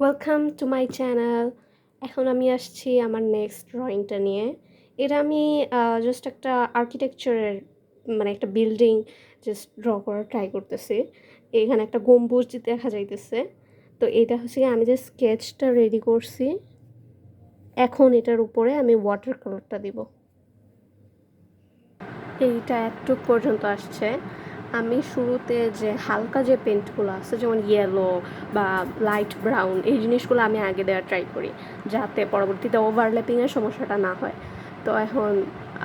Welcome to my channel এখন আমি আসছি আমার নেক্সট ড্রয়িংটা নিয়ে। এটা আমি জাস্ট একটা আর্কিটেকচারের মানে একটা বিল্ডিং জাস্ট ড্র করার ট্রাই করতেছি। এখানে একটা গম্বুজ দেখা যাইতেছে। তো এটা হচ্ছে আমি যে স্কেচটা রেডি করছি, এখন এটার উপরে আমি ওয়াটার কালারটা দিব। এইটা একটুক পর্যন্ত আসছে। আমি শুরুতে যে হালকা যে পেন্টগুলো আছে, যেমন ইয়েলো বা লাইট ব্রাউন এই জিনিসগুলো আমি আগে দেওয়ার ট্রাই করি, যাতে পরবর্তীতে ওভারল্যাপিংয়ের সমস্যাটা না হয়। তো এখন,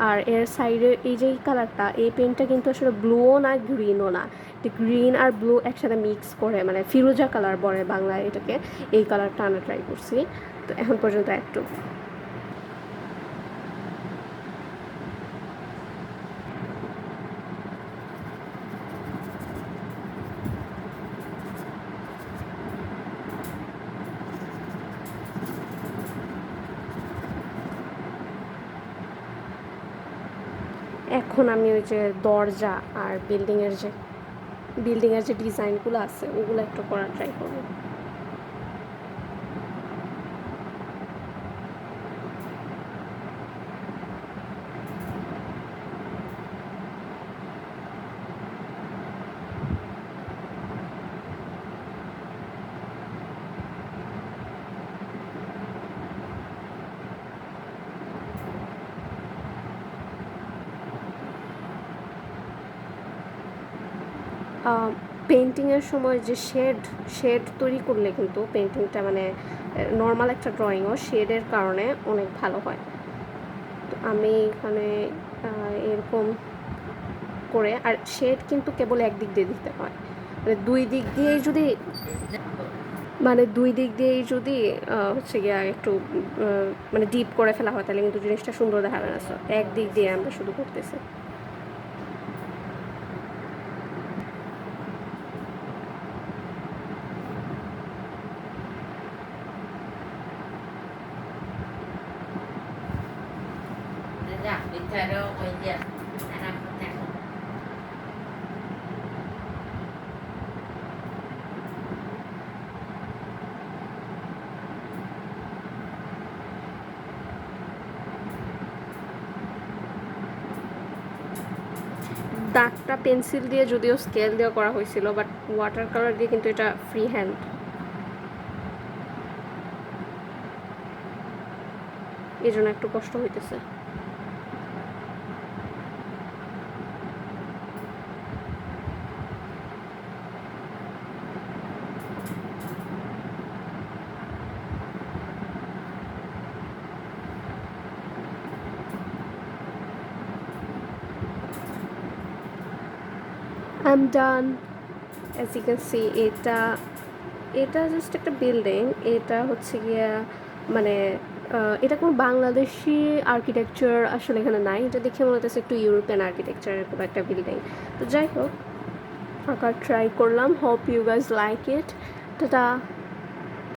আর এর সাইডের এই যে কালারটা এই পেন্টটা কিন্তু আসলে ব্লুও না গ্রিনও না। গ্রিন আর ব্লু একসাথে মিক্স করে মানে ফিরোজা কালার বলে বাংলায় এটাকে, এই কালারটা আনা ট্রাই করছি। তো এখন পর্যন্ত একটু এখন আমি ওই যে দরজা আর বিল্ডিংয়ের যে বিল্ডিংয়ের যে ডিজাইনগুলো আছে, ওগুলো একটু করার ট্রাই করব। পেন্টিংয়ের সময় যে শেড শেড তৈরি করলে কিন্তু পেন্টিংটা মানে নর্মাল একটা ড্রয়িংও শেডের কারণে অনেক ভালো হয়। তো আমি এখানে এরকম করে, আর শেড কিন্তু কেবল একদিক দিয়ে দিতে হয়। মানে দুই দিক দিয়েই যদি মানে দুই দিক দিয়েই যদি হচ্ছে গিয়া একটু মানে ডিপ করে ফেলা হয়, তাহলে কিন্তু জিনিসটা সুন্দর দেখাবে না। এক দিক দিয়ে আমরা শুধু করতেছি। Dạ, không দাগটা পেন্সিল দিয়ে যদিও স্কেল দিয়ে করা হয়েছিল বাট ওয়াটার কালার দিয়ে কিন্তু এটা ফ্রি হ্যান্ড এই জন্য একটু কষ্ট হইতেছে। I am done as you can see এটা এটা জাস্ট একটা বিল্ডিং এটা হচ্ছে গিয়া মানে এটা কোনো বাংলাদেশি আর্কিটেকচার আসলে এখানে নাই। এটা দেখে মনে হচ্ছে একটু ইউরোপিয়ান আর্কিটেকচারের কোনো একটা বিল্ডিং তো যাই হোক আঁকার ট্রাই করলাম। Hope you guys like it tata